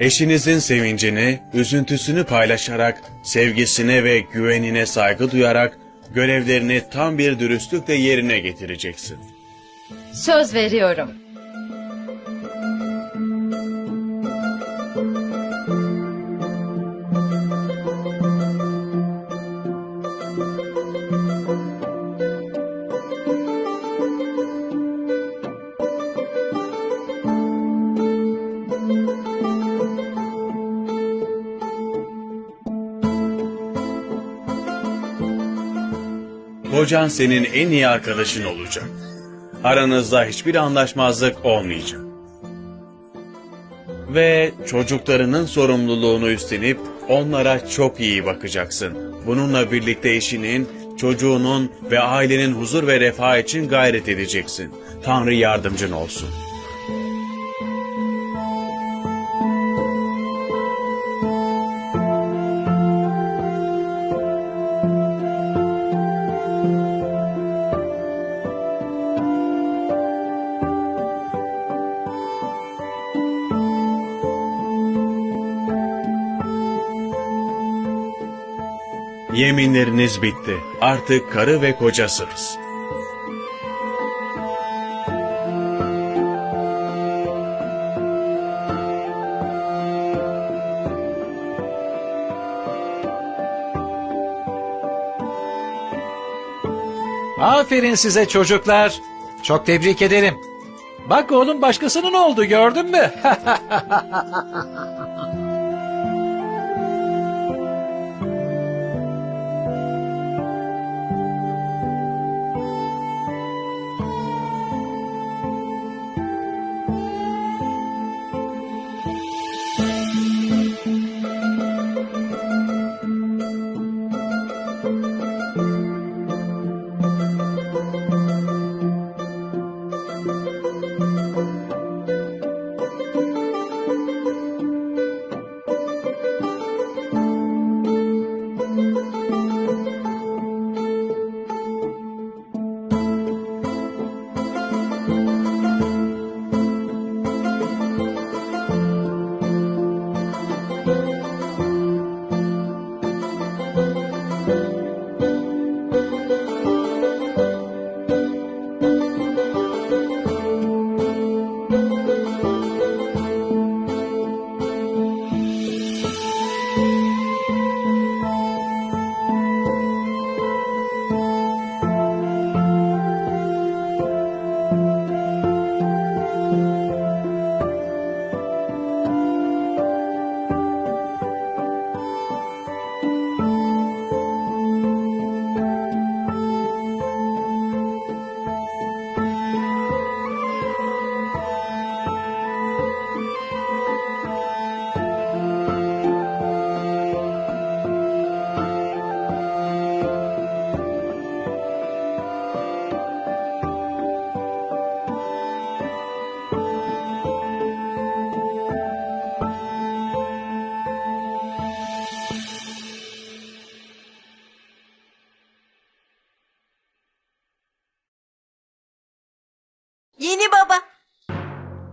Eşinizin sevincini, üzüntüsünü paylaşarak, sevgisine ve güvenine saygı duyarak görevlerini tam bir dürüstlükle yerine getireceksin. Söz veriyorum. Kocan senin en iyi arkadaşın olacak. Aranızda hiçbir anlaşmazlık olmayacak. Ve çocuklarının sorumluluğunu üstlenip onlara çok iyi bakacaksın. Bununla birlikte eşinin, çocuğunun ve ailenin huzur ve refah için gayret edeceksin. Tanrı yardımcın olsun. Yeminleriniz bitti. Artık karı ve kocasınız. Aferin size çocuklar. Çok tebrik ederim. Bak oğlum başkasının oldu gördün mü?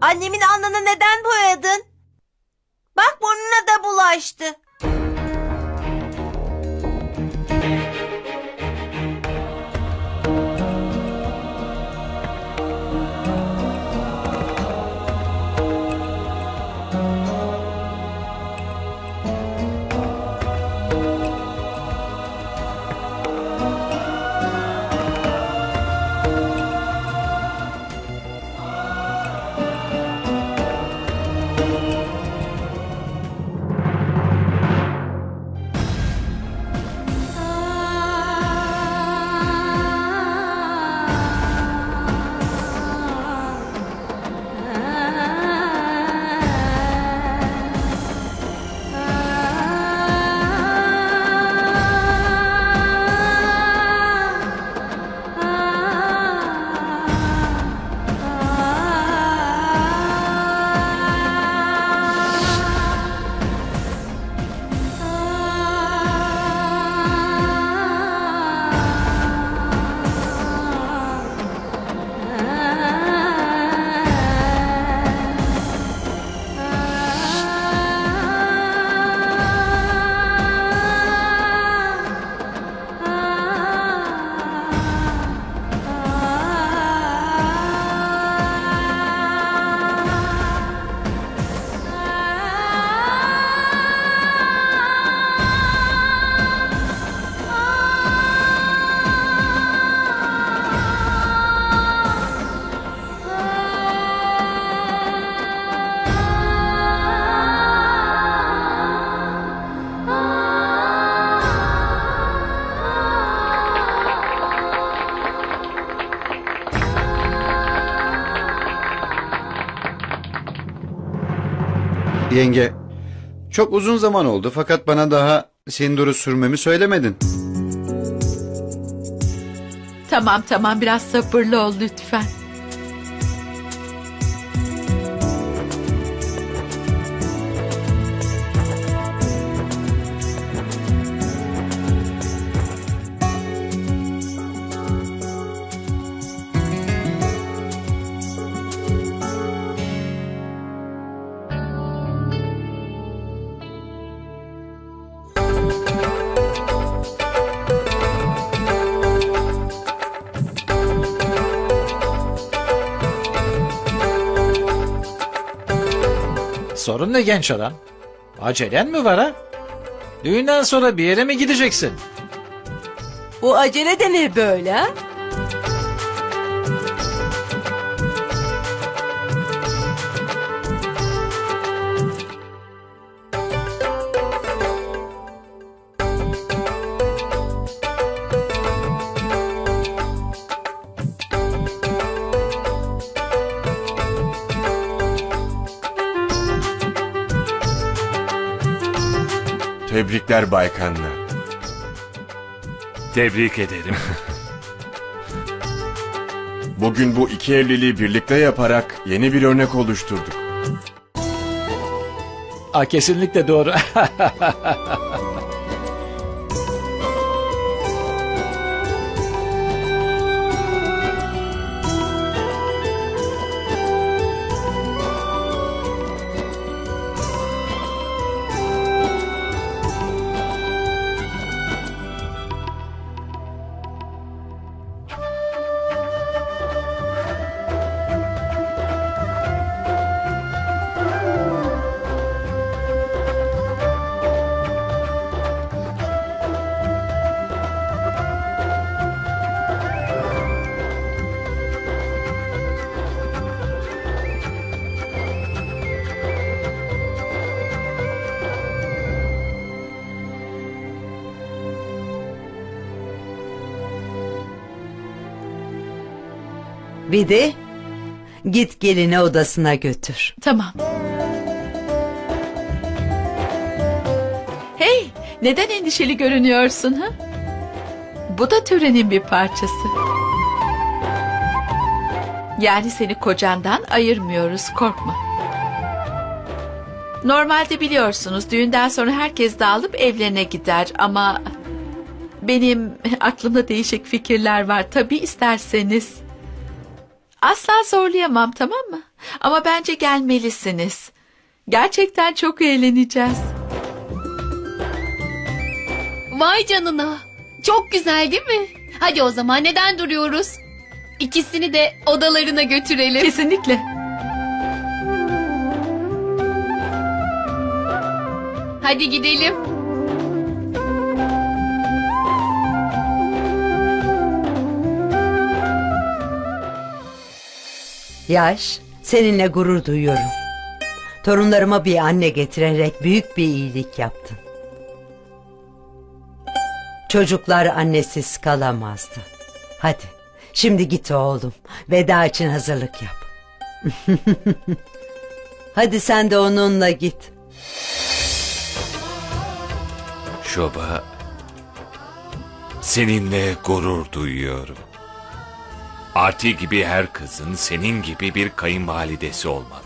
Annemin alnını neden boyadın? Bak burnuna da bulaştı. Yenge, çok uzun zaman oldu fakat bana daha sinduru sürmemi söylemedin. Tamam tamam biraz sabırlı ol lütfen. Sorun ne genç adam? Acelen mi var ha? Düğünden sonra bir yere mi gideceksin? Bu acele de ne böyle? ha? Tebrikler Bay Kanna. Tebrik ederim. Bugün bu iki evliliği birlikte yaparak yeni bir örnek oluşturduk. Aa, kesinlikle doğru. Vidi, git gelini odasına götür. Tamam. Hey, neden endişeli görünüyorsun ha? Bu da törenin bir parçası. Yani seni kocandan ayırmıyoruz, korkma. Normalde biliyorsunuz düğünden sonra herkes dağılıp evlerine gider ama benim aklımda değişik fikirler var tabii isterseniz. Asla zorlayamam tamam mı? Ama bence gelmelisiniz. Gerçekten çok eğleneceğiz. Vay canına. Çok güzel değil mi? Hadi o zaman neden duruyoruz? İkisini de odalarına götürelim. Kesinlikle. Hadi gidelim. Yaş, seninle gurur duyuyorum. Torunlarıma bir anne getirerek büyük bir iyilik yaptın. Çocuklar annesiz kalamazdı. Hadi, şimdi git oğlum. Veda için hazırlık yap. Hadi sen de onunla git. Şoba, seninle gurur duyuyorum. Arti gibi her kızın senin gibi bir kayınvalidesi olmalı.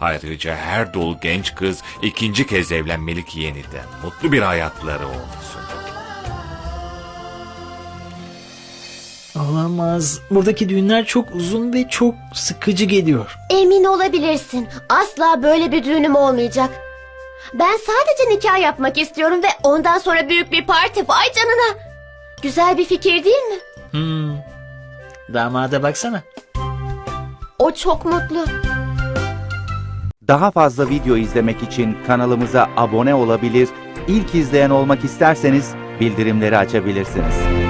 Ayrıca her dul genç kız ikinci kez evlenmeli ki yeniden mutlu bir hayatları olsun. Olamaz. Buradaki düğünler çok uzun ve çok sıkıcı geliyor. Emin olabilirsin. Asla böyle bir düğünüm olmayacak. Ben sadece nikah yapmak istiyorum ve ondan sonra büyük bir parti. Vay canına. Güzel bir fikir değil mi? Hmm. Damada baksana. O çok mutlu. Daha fazla video izlemek için kanalımıza abone olabilir, ilk izleyen olmak isterseniz bildirimleri açabilirsiniz.